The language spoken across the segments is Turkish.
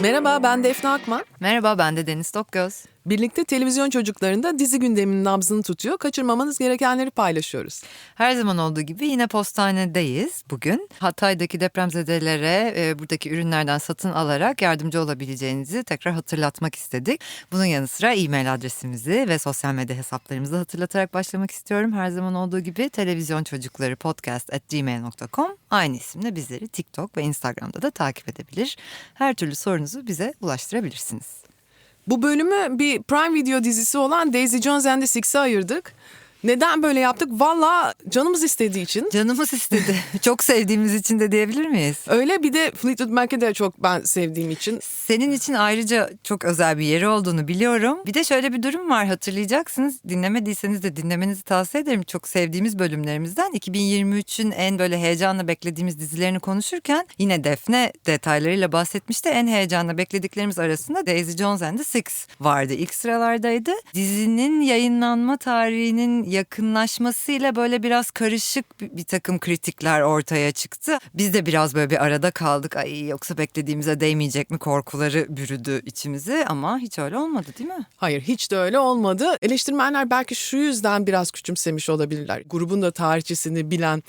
Merhaba ben Defne Akman. Merhaba ben de Deniz Tokgöz. Birlikte televizyon çocuklarında dizi gündeminin nabzını tutuyor. Kaçırmamanız gerekenleri paylaşıyoruz. Her zaman olduğu gibi yine postanedeyiz bugün. Hatay'daki depremzedelere e, buradaki ürünlerden satın alarak yardımcı olabileceğinizi tekrar hatırlatmak istedik. Bunun yanı sıra e-mail adresimizi ve sosyal medya hesaplarımızı hatırlatarak başlamak istiyorum. Her zaman olduğu gibi televizyon çocukları podcast at gmail.com aynı isimle bizleri TikTok ve Instagram'da da takip edebilir. Her türlü sorunuzu bize ulaştırabilirsiniz. Bu bölümü bir Prime Video dizisi olan Daisy Jones and the Six'e ayırdık. Neden böyle yaptık? Valla canımız istediği için. Canımız istedi. Çok sevdiğimiz için de diyebilir miyiz? Öyle bir de Fleetwood Mac'i de çok ben sevdiğim için. Senin için ayrıca çok özel bir yeri olduğunu biliyorum. Bir de şöyle bir durum var hatırlayacaksınız. Dinlemediyseniz de dinlemenizi tavsiye ederim. Çok sevdiğimiz bölümlerimizden 2023'ün en böyle heyecanla beklediğimiz dizilerini konuşurken yine Defne detaylarıyla bahsetmişti. En heyecanla beklediklerimiz arasında Daisy Jones and the Six vardı. İlk sıralardaydı. Dizinin yayınlanma tarihinin yakınlaşmasıyla böyle biraz karışık bir, bir takım kritikler ortaya çıktı. Biz de biraz böyle bir arada kaldık. Ay yoksa beklediğimize değmeyecek mi korkuları bürüdü içimizi ama hiç öyle olmadı değil mi? Hayır hiç de öyle olmadı. Eleştirmenler belki şu yüzden biraz küçümsemiş olabilirler. Grubun da tarihçesini bilen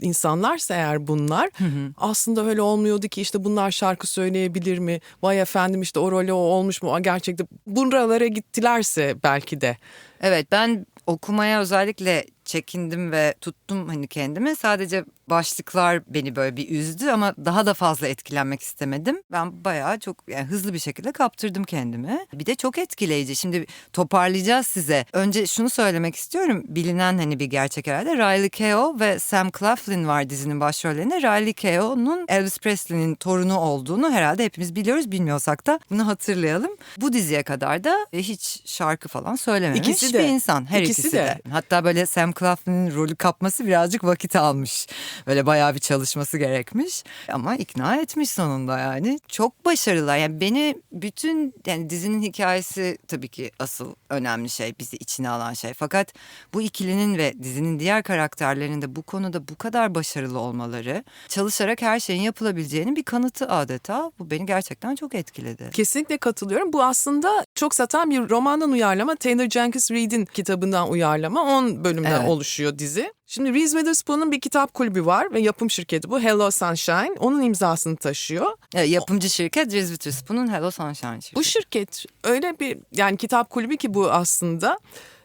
insanlarsa eğer bunlar aslında öyle olmuyordu ki işte bunlar şarkı söyleyebilir mi? Vay efendim işte o rolü o olmuş mu? Gerçekten buralara gittilerse belki de. Evet ben okumaya özellikle çekindim ve tuttum hani kendimi. Sadece başlıklar beni böyle bir üzdü ama daha da fazla etkilenmek istemedim. Ben bayağı çok yani hızlı bir şekilde kaptırdım kendimi. Bir de çok etkileyici. Şimdi toparlayacağız size. Önce şunu söylemek istiyorum. Bilinen hani bir gerçek herhalde. Riley Keough ve Sam Claflin var dizinin başrollerinde. Riley Keough'un Elvis Presley'nin torunu olduğunu herhalde hepimiz biliyoruz. Bilmiyorsak da bunu hatırlayalım. Bu diziye kadar da hiç şarkı falan söylememiş İkisi de. bir insan. Her İkisi ikisi, de. de. Hatta böyle Sam Claflin'in rolü kapması birazcık vakit almış. Böyle bayağı bir çalışması gerekmiş. Ama ikna etmiş sonunda yani. Çok başarılılar. Yani beni bütün yani dizinin hikayesi tabii ki asıl önemli şey. Bizi içine alan şey. Fakat bu ikilinin ve dizinin diğer karakterlerinin de bu konuda bu kadar başarılı olmaları çalışarak her şeyin yapılabileceğinin bir kanıtı adeta. Bu beni gerçekten çok etkiledi. Kesinlikle katılıyorum. Bu aslında çok satan bir romandan uyarlama. Taylor Jenkins Reid'in kitabından uyarlama. 10 bölümden Evet. oluşuyor dizi. Şimdi Reese Witherspoon'un bir kitap kulübü var ve yapım şirketi bu Hello Sunshine. Onun imzasını taşıyor. Evet, yapımcı şirket Reese Witherspoon'un Hello Sunshine şirketi. Bu şirket öyle bir yani kitap kulübü ki bu aslında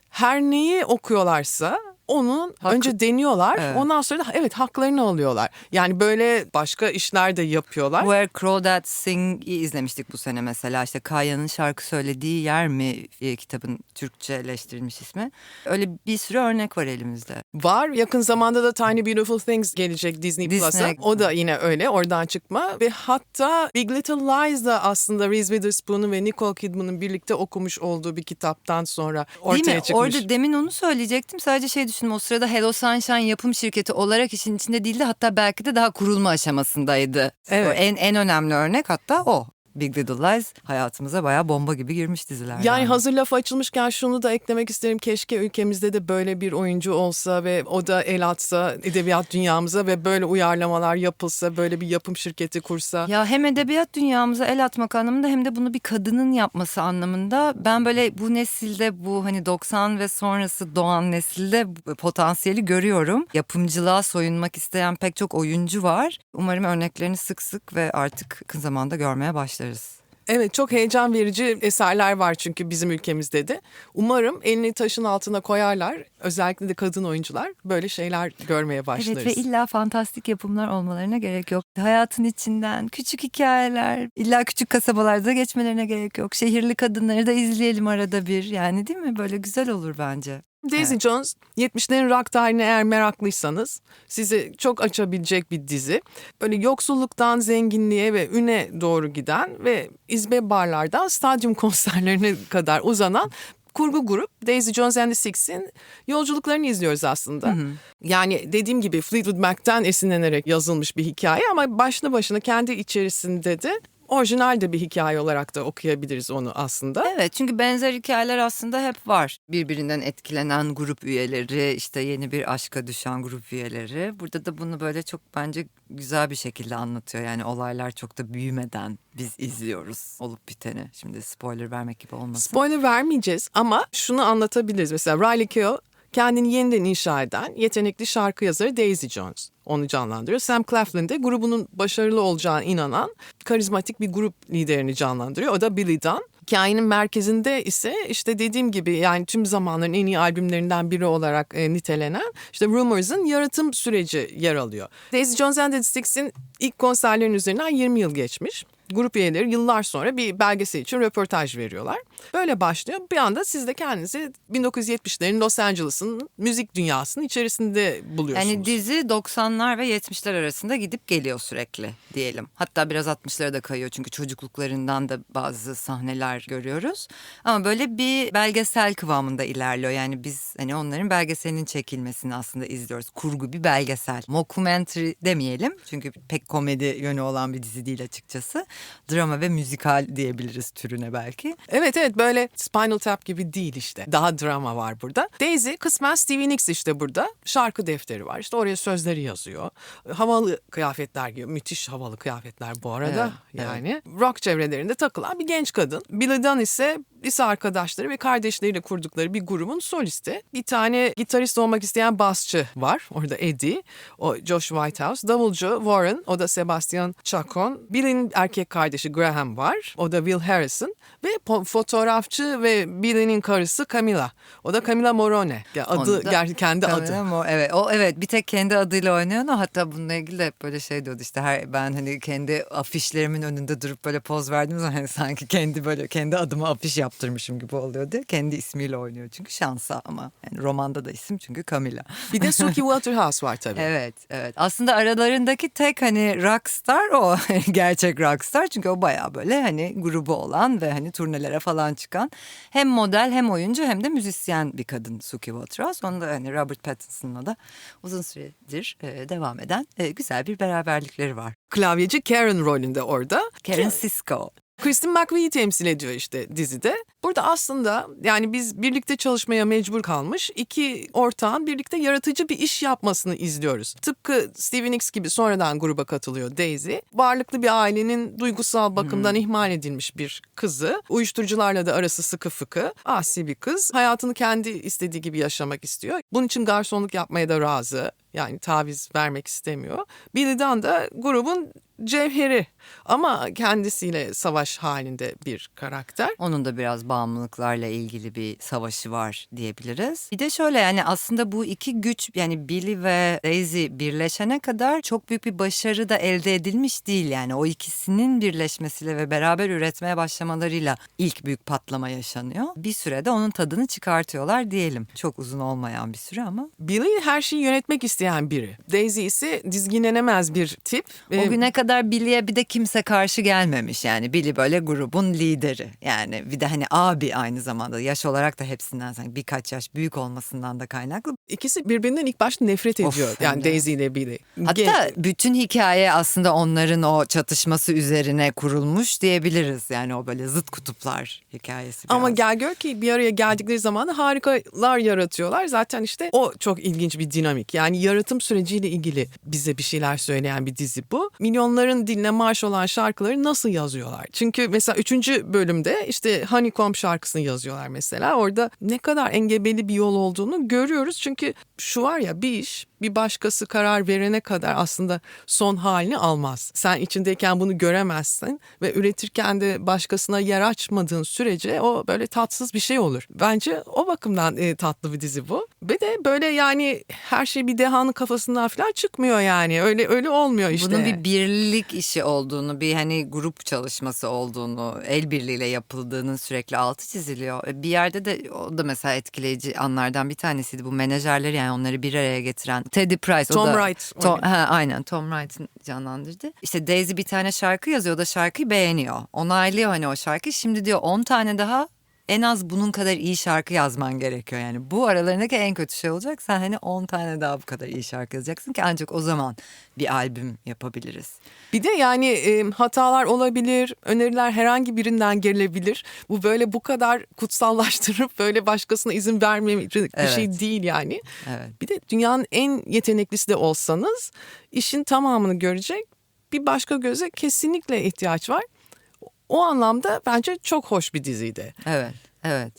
her neyi okuyorlarsa onun Hakkı- önce deniyorlar. Evet. Ondan sonra da evet haklarını alıyorlar. Yani böyle başka işler de yapıyorlar. Where Crawdads Sing'i izlemiştik bu sene mesela. İşte Kaya'nın şarkı söylediği yer mi e, kitabın Türkçeleştirilmiş ismi. Öyle bir sürü örnek var elimizde. Var. Yakın zamanda da Tiny Beautiful Things gelecek Disney, Disney. Plus'a. O da yine öyle oradan çıkma. Ve hatta Big Little Lies da aslında Reese Witherspoon'un ve Nicole Kidman'ın birlikte okumuş olduğu bir kitaptan sonra ortaya Değil mi? çıkmış. Orada demin onu söyleyecektim. Sadece şey düşündüm. O sırada Hello Sunshine yapım şirketi olarak işin içinde değildi. Hatta belki de daha kurulma aşamasındaydı. Evet. O en, en önemli örnek hatta o. Big Little Lies hayatımıza bayağı bomba gibi girmiş diziler. Yani hazır laf açılmışken şunu da eklemek isterim. Keşke ülkemizde de böyle bir oyuncu olsa ve o da el atsa edebiyat dünyamıza ve böyle uyarlamalar yapılsa, böyle bir yapım şirketi kursa. Ya hem edebiyat dünyamıza el atmak anlamında hem de bunu bir kadının yapması anlamında ben böyle bu nesilde bu hani 90 ve sonrası doğan nesilde potansiyeli görüyorum. Yapımcılığa soyunmak isteyen pek çok oyuncu var. Umarım örneklerini sık sık ve artık yakın zamanda görmeye başlarız. Evet çok heyecan verici eserler var çünkü bizim ülkemizde de. Umarım elini taşın altına koyarlar. Özellikle de kadın oyuncular böyle şeyler görmeye başlarız. Evet ve illa fantastik yapımlar olmalarına gerek yok. Hayatın içinden küçük hikayeler, illa küçük kasabalarda geçmelerine gerek yok. Şehirli kadınları da izleyelim arada bir. Yani değil mi? Böyle güzel olur bence. Daisy Jones 70'lerin rock tarihine eğer meraklıysanız sizi çok açabilecek bir dizi. Böyle yoksulluktan zenginliğe ve üne doğru giden ve izbe barlardan stadyum konserlerine kadar uzanan kurgu grup Daisy Jones and the Six'in yolculuklarını izliyoruz aslında. Yani dediğim gibi Fleetwood Mac'ten esinlenerek yazılmış bir hikaye ama başlı başına kendi içerisinde de orijinal de bir hikaye olarak da okuyabiliriz onu aslında. Evet çünkü benzer hikayeler aslında hep var. Birbirinden etkilenen grup üyeleri, işte yeni bir aşka düşen grup üyeleri. Burada da bunu böyle çok bence güzel bir şekilde anlatıyor. Yani olaylar çok da büyümeden biz izliyoruz olup biteni. Şimdi spoiler vermek gibi olmasın. Spoiler vermeyeceğiz ama şunu anlatabiliriz. Mesela Riley Keough kendini yeniden inşa eden yetenekli şarkı yazarı Daisy Jones. Onu canlandırıyor. Sam Claflin de grubunun başarılı olacağına inanan karizmatik bir grup liderini canlandırıyor. O da Billy Dunn. Hikayenin merkezinde ise işte dediğim gibi yani tüm zamanların en iyi albümlerinden biri olarak e, nitelenen işte Rumors'ın yaratım süreci yer alıyor. Daisy Jones and the Sticks'in ilk konserlerin üzerinden 20 yıl geçmiş. Grup üyeleri yıllar sonra bir belgesel için röportaj veriyorlar. Böyle başlıyor. Bir anda siz de kendinizi 1970'lerin Los Angeles'ın müzik dünyasının içerisinde buluyorsunuz. Yani dizi 90'lar ve 70'ler arasında gidip geliyor sürekli diyelim. Hatta biraz 60'lara da kayıyor çünkü çocukluklarından da bazı sahneler görüyoruz. Ama böyle bir belgesel kıvamında ilerliyor. Yani biz hani onların belgeselinin çekilmesini aslında izliyoruz. Kurgu bir belgesel. Mockumentary demeyelim çünkü pek komedi yönü olan bir dizi değil açıkçası. Drama ve müzikal diyebiliriz türüne belki. Evet evet böyle Spinal Tap gibi değil işte. Daha drama var burada. Daisy kısmen Stevie Nicks işte burada. Şarkı defteri var. İşte oraya sözleri yazıyor. Havalı kıyafetler giyiyor. Müthiş havalı kıyafetler bu arada. Evet, yani rock çevrelerinde takılan bir genç kadın. Billy Dunn ise lise arkadaşları ve kardeşleriyle kurdukları bir grubun solisti. Bir tane gitarist olmak isteyen basçı var. Orada Eddie, o Josh Whitehouse. Davulcu Warren, o da Sebastian Chacon. Billy'nin erkek kardeşi Graham var. O da Will Harrison. Ve fotoğrafçı ve Billy'nin karısı Camila. O da Camila Morone. Ya adı Onu da- ger- kendi adı. o- evet o evet bir tek kendi adıyla oynuyor hatta bununla ilgili de hep böyle şey diyordu işte her ben hani kendi afişlerimin önünde durup böyle poz verdiğim zaman hani sanki kendi böyle kendi adıma afiş yaptırmışım gibi oluyor diye kendi ismiyle oynuyor çünkü şansa ama yani romanda da isim çünkü Camila. Bir de Suki Waterhouse var tabii. Evet, evet. Aslında aralarındaki tek hani rockstar o gerçek rockstar çünkü o bayağı böyle hani grubu olan ve hani turnelere falan çıkan hem model hem oyuncu hem de müzisyen bir kadın Suki Waterhouse. Onu da hani Robert Pattinson'la da uzun süredir e, devam eden e, güzel bir beraberlikleri var. Klavyeci Karen rolünde orada. Karen Sisko. Kristen McVie'yi temsil ediyor işte dizide. Burada aslında yani biz birlikte çalışmaya mecbur kalmış iki ortağın birlikte yaratıcı bir iş yapmasını izliyoruz. Tıpkı Stevie Nicks gibi sonradan gruba katılıyor Daisy. Varlıklı bir ailenin duygusal bakımdan ihmal edilmiş bir kızı. Uyuşturucularla da arası sıkı fıkı. Asi bir kız. Hayatını kendi istediği gibi yaşamak istiyor. Bunun için garsonluk yapmaya da razı. Yani taviz vermek istemiyor. Billy Dunn da grubun cevheri ama kendisiyle savaş halinde bir karakter. Onun da biraz bağımlılıklarla ilgili bir savaşı var diyebiliriz. Bir de şöyle yani aslında bu iki güç yani Billy ve Daisy birleşene kadar çok büyük bir başarı da elde edilmiş değil. Yani o ikisinin birleşmesiyle ve beraber üretmeye başlamalarıyla ilk büyük patlama yaşanıyor. Bir sürede onun tadını çıkartıyorlar diyelim. Çok uzun olmayan bir süre ama. Billy her şeyi yönetmek isteyen biri. Daisy ise dizginlenemez bir tip. O Ee, güne kadar Billy'e bir de kimse karşı gelmemiş yani Billy böyle grubun lideri yani bir de hani abi aynı zamanda yaş olarak da hepsinden sanki birkaç yaş büyük olmasından da kaynaklı. İkisi birbirinden ilk başta nefret Of, ediyor. hem yani. Daisy ile Billy. Hatta Ge- bütün hikaye aslında onların o çatışması üzerine kurulmuş diyebiliriz yani o böyle zıt kutuplar hikayesi. ama biraz. gel gör ki bir araya geldikleri zaman harikalar yaratıyorlar. Zaten işte o çok ilginç bir dinamik. Yani yaratım süreciyle ilgili bize bir şeyler söyleyen bir dizi bu. Milyonların diline marş olan şarkıları nasıl yazıyorlar? Çünkü mesela üçüncü bölümde işte Honeycomb şarkısını yazıyorlar mesela. Orada ne kadar engebeli bir yol olduğunu görüyoruz. Çünkü şu var ya bir iş bir başkası karar verene kadar aslında son halini almaz. Sen içindeyken bunu göremezsin ve üretirken de başkasına yer açmadığın sürece o böyle tatsız bir şey olur. Bence o bakımdan e, tatlı bir dizi bu. Ve de böyle yani her şey bir dehanın kafasından falan çıkmıyor yani. Öyle öyle olmuyor işte. Bunun bir birlik işi olduğunu, bir hani grup çalışması olduğunu, el birliğiyle yapıldığının sürekli altı çiziliyor. E, Bir yerde de o da mesela etkileyici anlardan bir tanesiydi bu menajerleri yani onları bir araya getiren Teddy Price. o Tom da- Wright Tom, ha, aynen Tom Wright'ın canlandırdı. İşte Daisy bir tane şarkı yazıyor o da şarkıyı beğeniyor. Onaylıyor hani o şarkıyı. Şimdi diyor 10 tane daha en az bunun kadar iyi şarkı yazman gerekiyor yani. Bu aralarındaki en kötü şey olacak. Sen hani 10 tane daha bu kadar iyi şarkı yazacaksın ki ancak o zaman bir albüm yapabiliriz. Bir de yani e, hatalar olabilir, öneriler herhangi birinden gelebilir. Bu böyle bu kadar kutsallaştırıp böyle başkasına izin vermemek bir Evet. şey değil yani. Evet. Bir de dünyanın en yeteneklisi de olsanız işin tamamını görecek bir başka göze kesinlikle ihtiyaç var. O anlamda bence çok hoş bir diziydi. Evet, evet.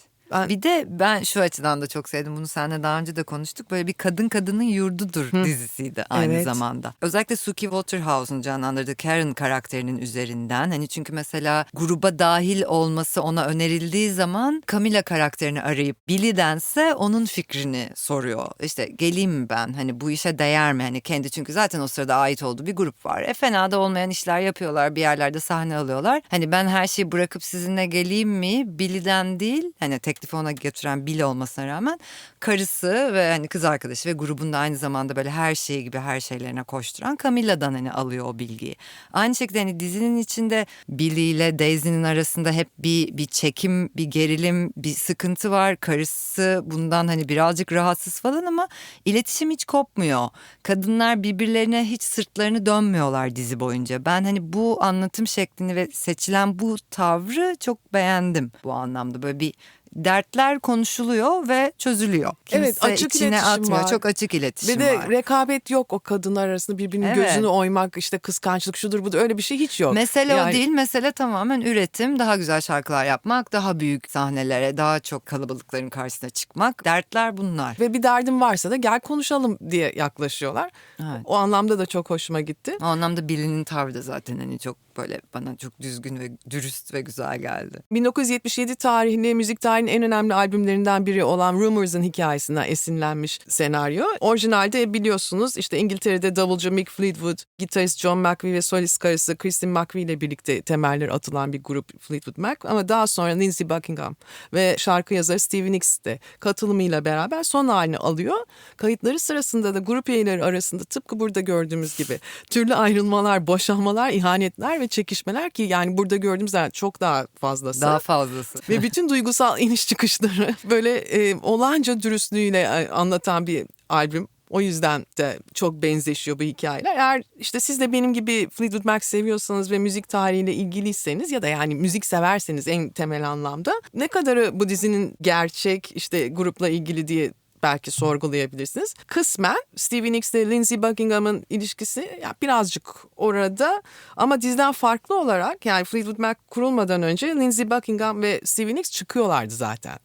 Bir de ben şu açıdan da çok sevdim. Bunu seninle daha önce de konuştuk. Böyle bir kadın kadının yurdudur dizisiydi aynı Evet. zamanda. Özellikle Suki Waterhouse'un canlandırdığı Karen karakterinin üzerinden. Hani çünkü mesela gruba dahil olması ona önerildiği zaman Camila karakterini arayıp Billy'dense onun fikrini soruyor. İşte geleyim mi ben? Hani bu işe değer mi? Hani kendi çünkü zaten o sırada ait olduğu bir grup var. E fena da olmayan işler yapıyorlar. Bir yerlerde sahne alıyorlar. Hani ben her şeyi bırakıp sizinle geleyim mi? Billy'den değil. Hani teklifi ona götüren Billy olmasına rağmen karısı ve hani kız arkadaşı ve grubunda aynı zamanda böyle her şeyi gibi her şeylerine koşturan Camilla'dan hani alıyor o bilgiyi. Aynı şekilde hani dizinin içinde Billy ile Daisy'nin arasında hep bir bir çekim, bir gerilim, bir sıkıntı var. Karısı bundan hani birazcık rahatsız falan ama iletişim hiç kopmuyor. Kadınlar birbirlerine hiç sırtlarını dönmüyorlar dizi boyunca. Ben hani bu anlatım şeklini ve seçilen bu tavrı çok beğendim bu anlamda. Böyle bir dertler konuşuluyor ve çözülüyor. Kimse Evet, açık içine iletişim atmıyor. var. Çok açık iletişim Ve de var. rekabet yok o kadınlar arasında birbirinin Evet. gözünü oymak işte kıskançlık şudur budur öyle bir şey hiç yok. Mesele o Yani- değil. Mesele tamamen üretim, daha güzel şarkılar yapmak, daha büyük sahnelere, daha çok kalabalıkların karşısına çıkmak. Dertler bunlar. Ve bir derdin varsa da gel konuşalım diye yaklaşıyorlar. Evet. O anlamda da çok hoşuma gitti. O anlamda Billy'nin tavrı da zaten hani çok böyle bana çok düzgün ve dürüst ve güzel geldi. 1977 tarihli müzik tarihinin en önemli albümlerinden biri olan Rumors'ın hikayesinden esinlenmiş senaryo. Orijinalde biliyorsunuz işte İngiltere'de davulcu Mick Fleetwood, gitarist John McVie ve solist karısı Kristin McVie ile birlikte temeller atılan bir grup Fleetwood Mac. Ama daha sonra Lindsey Buckingham ve şarkı yazarı Stevie Nicks de katılımıyla beraber son halini alıyor. Kayıtları sırasında da grup üyeleri arasında tıpkı burada gördüğümüz gibi türlü ayrılmalar, boşanmalar, ihanetler ve çekişmeler ki yani burada gördüğümüzden çok daha fazlası. Daha fazlası. Ve bütün duygusal iniş çıkışları böyle e, olağanca dürüstlüğüyle e, anlatan bir albüm. O yüzden de çok benzeşiyor bu hikayeler. Eğer işte siz de benim gibi Fleetwood Mac seviyorsanız ve müzik tarihiyle ilgiliyseniz ya da yani müzik severseniz en temel anlamda ne kadarı bu dizinin gerçek işte grupla ilgili diye belki sorgulayabilirsiniz. Kısmen Stevie Nicks ile Lindsey Buckingham'ın ilişkisi ya birazcık orada ama diziden farklı olarak yani Fleetwood Mac kurulmadan önce Lindsey Buckingham ve Stevie Nicks çıkıyorlardı zaten.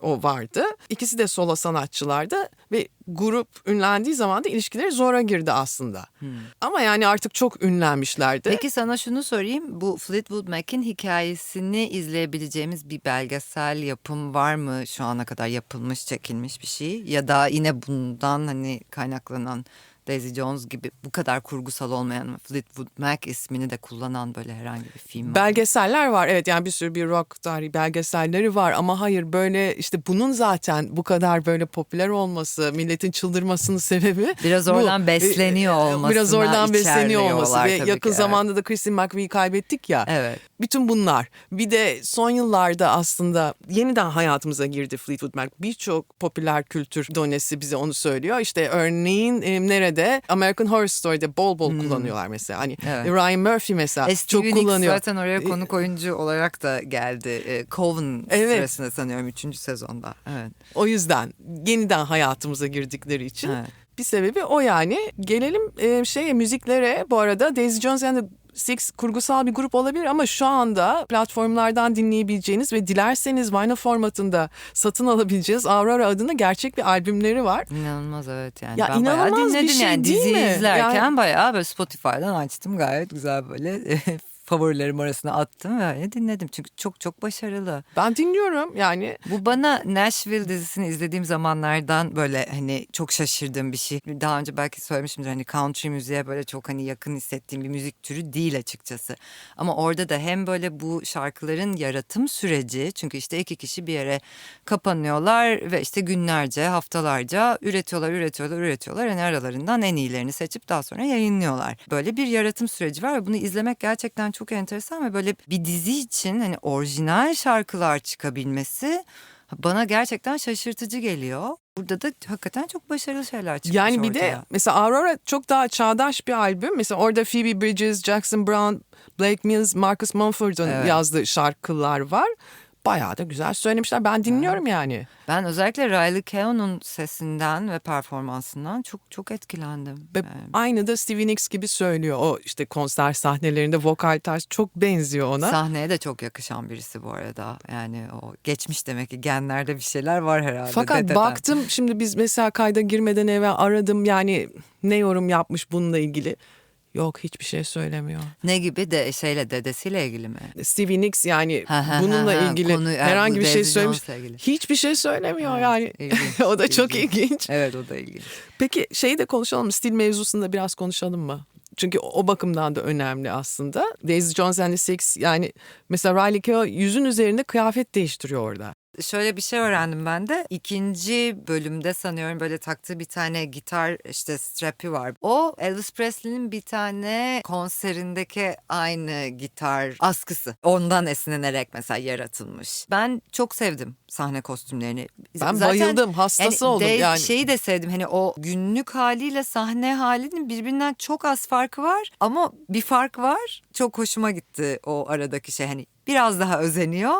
O vardı. İkisi de solo sanatçılardı ve grup ünlendiği zaman da ilişkileri zora girdi aslında. Ama yani artık çok ünlenmişlerdi. Peki sana şunu sorayım. Bu Fleetwood Mac'in hikayesini izleyebileceğimiz bir belgesel yapım var mı? Şu ana kadar yapılmış, çekilmiş bir şey. Ya da yine bundan hani kaynaklanan Daisy Jones gibi bu kadar kurgusal olmayan Fleetwood Mac ismini de kullanan böyle herhangi bir film var. Belgeseller var evet yani bir sürü bir rock tarihi belgeselleri var ama hayır böyle işte bunun zaten bu kadar böyle popüler olması milletin çıldırmasının sebebi Biraz bu. oradan besleniyor E, e, olmasına Biraz oradan besleniyor olması ve yakın ki, zamanda da Christine McVie'yi kaybettik ya. Evet. Bütün bunlar bir de son yıllarda aslında yeniden hayatımıza girdi Fleetwood Mac. Birçok popüler kültür donesi bize onu söylüyor. İşte örneğin e, nerede American Horror Story'de bol bol kullanıyorlar mesela. Hani Evet. Ryan Murphy mesela E, çok Nicks kullanıyor. zaten oraya konuk oyuncu olarak da geldi. E, Coven Evet. sırasında sanıyorum 3. sezonda. Evet. O yüzden yeniden hayatımıza girdikleri için Evet. bir sebebi o yani. Gelelim e, şeye müziklere bu arada Daisy Jones and the Six kurgusal bir grup olabilir ama şu anda platformlardan dinleyebileceğiniz ve dilerseniz vinyl formatında satın alabileceğiniz Aurora adında gerçek bir albümleri var. İnanılmaz evet yani. Ya ben bayağı inanılmaz bir dinledim şey yani değil diziyi mi? izlerken Yani- bayağı böyle Spotify'dan açtım gayet güzel böyle favorilerim arasına attım ve öyle dinledim. Çünkü çok çok başarılı. Ben dinliyorum yani. Bu bana Nashville dizisini izlediğim zamanlardan böyle hani çok şaşırdığım bir şey. Daha önce belki söylemişimdir hani country müziğe böyle çok hani yakın hissettiğim bir müzik türü değil açıkçası. Ama orada da hem böyle bu şarkıların yaratım süreci çünkü işte iki kişi bir yere kapanıyorlar ve işte günlerce haftalarca üretiyorlar üretiyorlar üretiyorlar. Yani aralarından en iyilerini seçip daha sonra yayınlıyorlar. Böyle bir yaratım süreci var ve bunu izlemek gerçekten çok çok enteresan ve böyle bir dizi için hani orijinal şarkılar çıkabilmesi bana gerçekten şaşırtıcı geliyor. Burada da hakikaten çok başarılı şeyler çıkmış Yani bir de ortaya. mesela Aurora çok daha çağdaş bir albüm. Mesela orada Phoebe Bridges, Jackson Brown, Blake Mills, Marcus Mumford'un Evet. yazdığı şarkılar var. Bayağı da güzel söylemişler. Ben dinliyorum yani. Ben özellikle Riley Keough'un sesinden ve performansından çok çok etkilendim. Ve Yani aynı da Stevie Nicks gibi söylüyor. O işte konser sahnelerinde vokal tarz çok benziyor ona. Sahneye de çok yakışan birisi bu arada. Yani o geçmiş demek ki genlerde bir şeyler var herhalde. Fakat dededen. baktım şimdi biz mesela kayda girmeden evvel aradım yani ne yorum yapmış bununla ilgili. Yok hiçbir şey söylemiyor. Ne gibi de şeyle dedesiyle ilgili mi? Stevie Nicks yani Ha, ha, bununla ha, ilgili Konu- herhangi bu bir şey söylemiş. Hiçbir şey söylemiyor Evet, yani. ilginç, o da çok ilginç. ilginç. Evet o da ilginç. Peki şeyi de konuşalım stil mevzusunda biraz konuşalım mı? Çünkü o bakımdan da önemli aslında. Daisy Jones and the Six yani mesela Riley Keough yüzün üzerinde kıyafet değiştiriyor orada. Şöyle bir şey öğrendim ben de. İkinci bölümde sanıyorum böyle taktığı bir tane gitar işte strap'i var. O Elvis Presley'nin bir tane konserindeki aynı gitar askısı. Ondan esinlenerek mesela yaratılmış. Ben çok sevdim sahne kostümlerini. Ben Zaten bayıldım hastası oldum Dave yani. Şeyi de sevdim hani o günlük haliyle sahne halinin birbirinden çok az farkı var ama bir fark var. Çok hoşuma gitti o aradaki şey hani biraz daha özeniyor.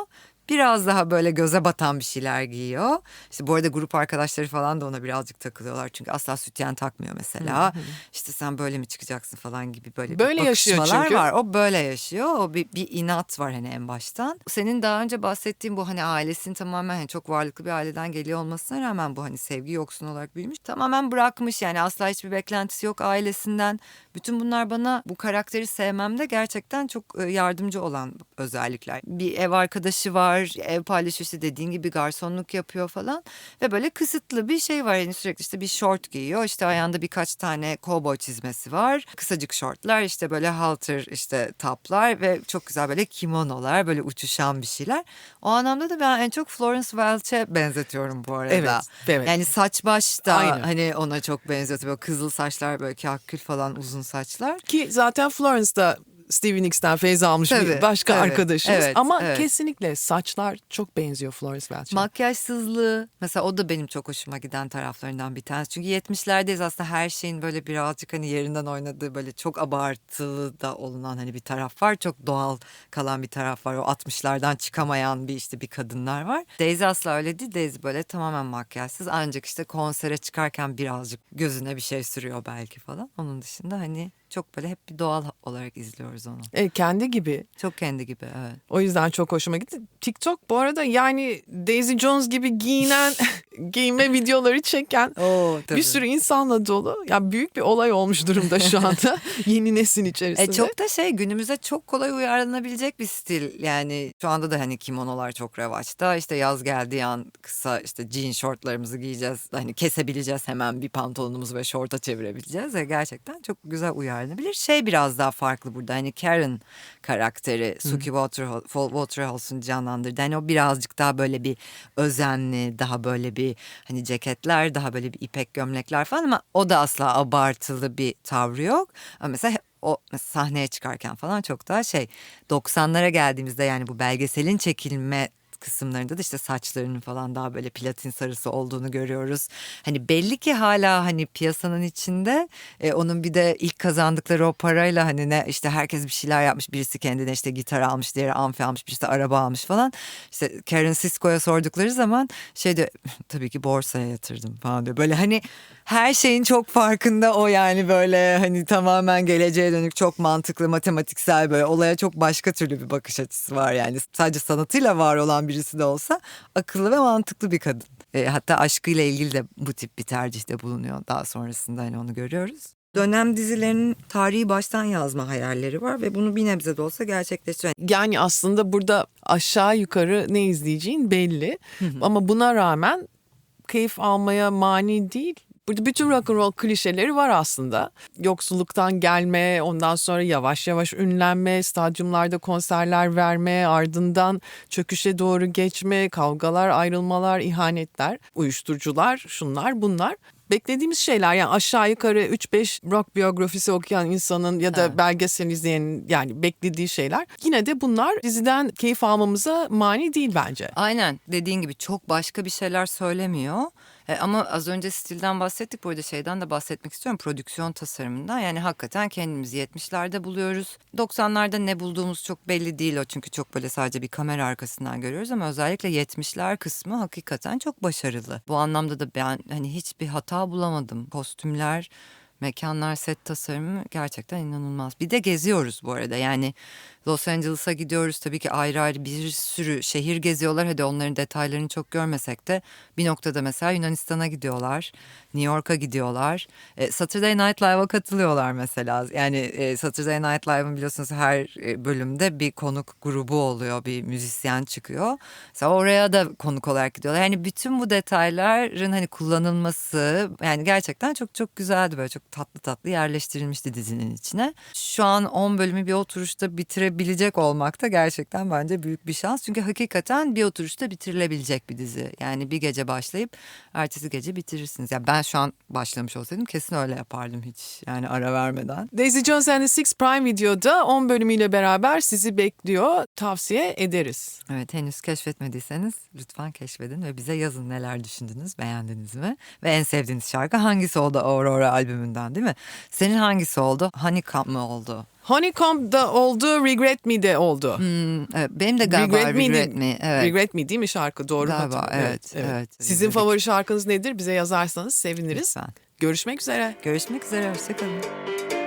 Biraz daha böyle göze batan bir şeyler giyiyor. İşte bu arada grup arkadaşları falan da ona birazcık takılıyorlar. Çünkü asla sütyen takmıyor mesela. İşte sen böyle mi çıkacaksın falan gibi böyle Böyle bir yaşıyor bakışmalar çünkü. var. O böyle yaşıyor. O bir, bir inat var hani en baştan. Senin daha önce bahsettiğin bu hani ailesinin tamamen hani çok varlıklı bir aileden geliyor olmasına rağmen bu hani sevgi yoksun olarak büyümüş. Tamamen bırakmış yani asla hiçbir beklentisi yok ailesinden. Bütün bunlar bana bu karakteri sevmemde gerçekten çok e, yardımcı olan özellikler. Bir ev arkadaşı var, ev paylaşıyor işte dediğin gibi garsonluk yapıyor falan. Ve böyle kısıtlı bir şey var yani sürekli işte bir short giyiyor. işte ayağında birkaç tane kovboy çizmesi var. Kısacık şortlar işte böyle halter işte taplar ve çok güzel böyle kimonolar böyle uçuşan bir şeyler. O anlamda da ben en çok Florence Welch'e benzetiyorum bu arada. Evet, evet. Yani saç baş da Aynen. hani ona çok benziyor. Böyle kızıl saçlar böyle kahkül falan uzun saçlar. Ki zaten Florence da Stevie Nicks'ten feyz almış bir Tabii, başka evet, arkadaşımız. evet, Ama evet. kesinlikle saçlar çok benziyor Florence Welch'e. Makyajsızlığı mesela o da benim çok hoşuma giden taraflarından bir tanesi. Çünkü 70'lerdeyiz aslında her şeyin böyle birazcık hani yerinden oynadığı böyle çok abartılı da olunan hani bir taraf var. Çok doğal kalan bir taraf var. O 60'lardan çıkamayan bir işte bir kadınlar var. Daisy asla öyle değil. Daisy böyle tamamen makyajsız ancak işte konsere çıkarken birazcık gözüne bir şey sürüyor belki falan. Onun dışında hani çok böyle hep bir doğal olarak izliyoruz onu. E, kendi gibi. Çok kendi gibi evet. O yüzden çok hoşuma gitti. TikTok bu arada yani Daisy Jones gibi giyinen, giyinme videoları çeken Oo, bir sürü insanla dolu. Ya büyük bir olay olmuş durumda şu anda yeni neslin içerisinde. E çok da şey günümüze çok kolay uyarlanabilecek bir stil. Yani şu anda da hani kimonolar çok revaçta. İşte yaz geldiği an kısa işte jean şortlarımızı giyeceğiz. Hani kesebileceğiz hemen bir pantolonumuzu ve şorta çevirebileceğiz. Ve gerçekten çok güzel uyarlanabilir. Şey biraz daha farklı burada. Hani Karen karakteri Suki Waterhouse'un canlandırdı. Hani o birazcık daha böyle bir özenli, daha böyle bir hani ceketler, daha böyle bir ipek gömlekler falan ama o da asla abartılı bir tavrı yok. Ama mesela o sahneye çıkarken falan çok daha şey 90'lara geldiğimizde yani bu belgeselin çekilme kısımlarında da işte saçlarının falan daha böyle platin sarısı olduğunu görüyoruz. Hani belli ki hala hani piyasanın içinde e, onun bir de ilk kazandıkları o parayla hani ne işte herkes bir şeyler yapmış. Birisi kendine işte gitar almış, diğeri amfi almış, birisi araba almış falan. İşte Karen Sisko'ya sordukları zaman şey diyor tabii ki borsaya yatırdım falan diyor. Böyle hani her şeyin çok farkında o yani böyle hani tamamen geleceğe dönük çok mantıklı matematiksel böyle olaya çok başka türlü bir bakış açısı var yani sadece sanatıyla var olan birisi de olsa akıllı ve mantıklı bir kadın. E, hatta aşkıyla ilgili de bu tip bir tercihte bulunuyor daha sonrasında hani onu görüyoruz. Dönem dizilerinin tarihi baştan yazma hayalleri var ve bunu bir nebze de olsa gerçekleştiriyor. Yani aslında burada aşağı yukarı ne izleyeceğin belli. Ama buna rağmen keyif almaya mani değil. Burada bütün rock and roll klişeleri var aslında. Yoksulluktan gelme, ondan sonra yavaş yavaş ünlenme, stadyumlarda konserler verme, ardından çöküşe doğru geçme, kavgalar, ayrılmalar, ihanetler, uyuşturucular, şunlar bunlar. Beklediğimiz şeyler yani aşağı yukarı 3-5 rock biyografisi okuyan insanın ya da Evet. belgesel izleyenin yani beklediği şeyler. Yine de bunlar diziden keyif almamıza mani değil bence. Aynen dediğin gibi çok başka bir şeyler söylemiyor. E, ama az önce stilden bahsettik. Bu arada şeyden de bahsetmek istiyorum. Prodüksiyon tasarımından. Yani hakikaten kendimizi 70'lerde buluyoruz. 90'larda ne bulduğumuz çok belli değil o. Çünkü çok böyle sadece bir kamera arkasından görüyoruz. Ama özellikle 70'ler kısmı hakikaten çok başarılı. Bu anlamda da ben hani hiçbir hata bulamadım. Kostümler, mekanlar, set tasarımı gerçekten inanılmaz. Bir de geziyoruz bu arada. Yani Los Angeles'a gidiyoruz. Tabii ki ayrı ayrı bir sürü şehir geziyorlar. Hadi onların detaylarını çok görmesek de bir noktada mesela Yunanistan'a gidiyorlar. New York'a gidiyorlar. E, Saturday Night Live'a katılıyorlar mesela. Yani e, Saturday Night Live'ın biliyorsunuz her e, bölümde bir konuk grubu oluyor. Bir müzisyen çıkıyor. Mesela oraya da konuk olarak gidiyorlar. Yani bütün bu detayların hani kullanılması yani gerçekten çok çok güzeldi. Böyle çok tatlı tatlı yerleştirilmişti dizinin içine. Şu an 10 bölümü bir oturuşta bitirebilecek olmak da gerçekten bence büyük bir şans. Çünkü hakikaten bir oturuşta bitirilebilecek bir dizi. Yani bir gece başlayıp ertesi gece bitirirsiniz. Yani ben şu an başlamış olsaydım kesin öyle yapardım hiç yani ara vermeden. Daisy Jones and the Six Prime videoda 10 bölümüyle beraber sizi bekliyor. Tavsiye ederiz. Evet henüz keşfetmediyseniz lütfen keşfedin ve bize yazın neler düşündünüz, beğendiniz mi? Ve en sevdiğiniz şarkı hangisi oldu Aurora albümünden değil mi? Senin hangisi oldu? Honeycomb mı oldu? Honeycomb'da oldu, Regret Me'de oldu. Hmm, evet, benim de galiba Regret, Regret Me. Me, Evet. Regret Me değil mi şarkı? Doğru Galiba, hatırlıyorum? evet, evet. Sizin Regret. favori şarkınız nedir? Bize yazarsanız seviniriz. Lütfen. Görüşmek üzere. Görüşmek üzere, hoşçakalın.